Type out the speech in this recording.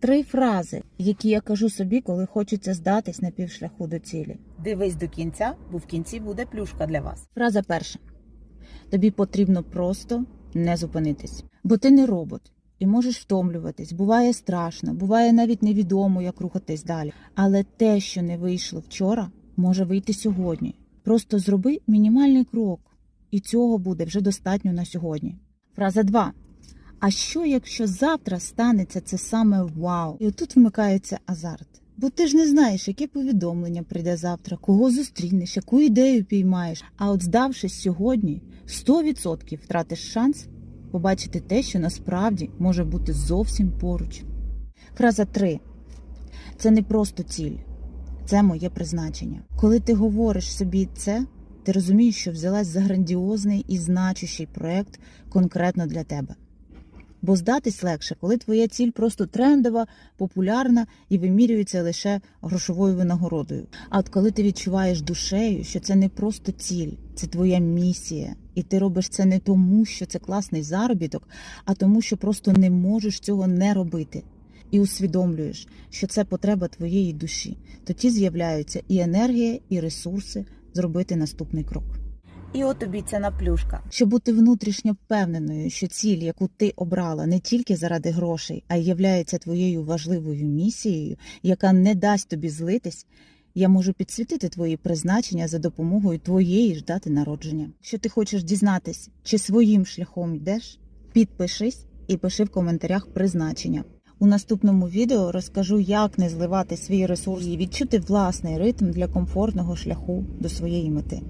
Три фрази, які я кажу собі, коли хочеться здатись на півшляху до цілі. Дивись до кінця, бо в кінці буде плюшка для вас. Фраза перша. Тобі потрібно просто не зупинитись. Бо ти не робот і можеш втомлюватись. Буває страшно, буває навіть невідомо, як рухатись далі. Але те, що не вийшло вчора, може вийти сьогодні. Просто зроби мінімальний крок, і цього буде вже достатньо на сьогодні. Фраза 2. А що, якщо завтра станеться це саме вау? І отут вмикається азарт. Бо ти ж не знаєш, яке повідомлення прийде завтра, кого зустрінеш, яку ідею піймаєш. А от здавшись сьогодні, 100% втратиш шанс побачити те, що насправді може бути зовсім поруч. Фраза 3. Це не просто ціль, це моє призначення. Коли ти говориш собі це, ти розумієш, що взялась за грандіозний і значущий проект конкретно для тебе. Бо здатись легше, коли твоя ціль просто трендова, популярна і вимірюється лише грошовою винагородою. А от коли ти відчуваєш душею, що це не просто ціль, це твоя місія, і ти робиш це не тому, що це класний заробіток, а тому, що просто не можеш цього не робити. І усвідомлюєш, що це потреба твоєї душі, тоді з'являються і енергія, і ресурси зробити наступний крок. І от обіцяна плюшка. Щоб бути внутрішньо впевненою, що ціль, яку ти обрала не тільки заради грошей, а й являється твоєю важливою місією, яка не дасть тобі злитись, я можу підсвітити твої призначення за допомогою твоєї ж дати народження. Що ти хочеш дізнатись, чи своїм шляхом йдеш? Підпишись і пиши в коментарях призначення. У наступному відео розкажу, як не зливати свій ресурс і відчути власний ритм для комфортного шляху до своєї мети.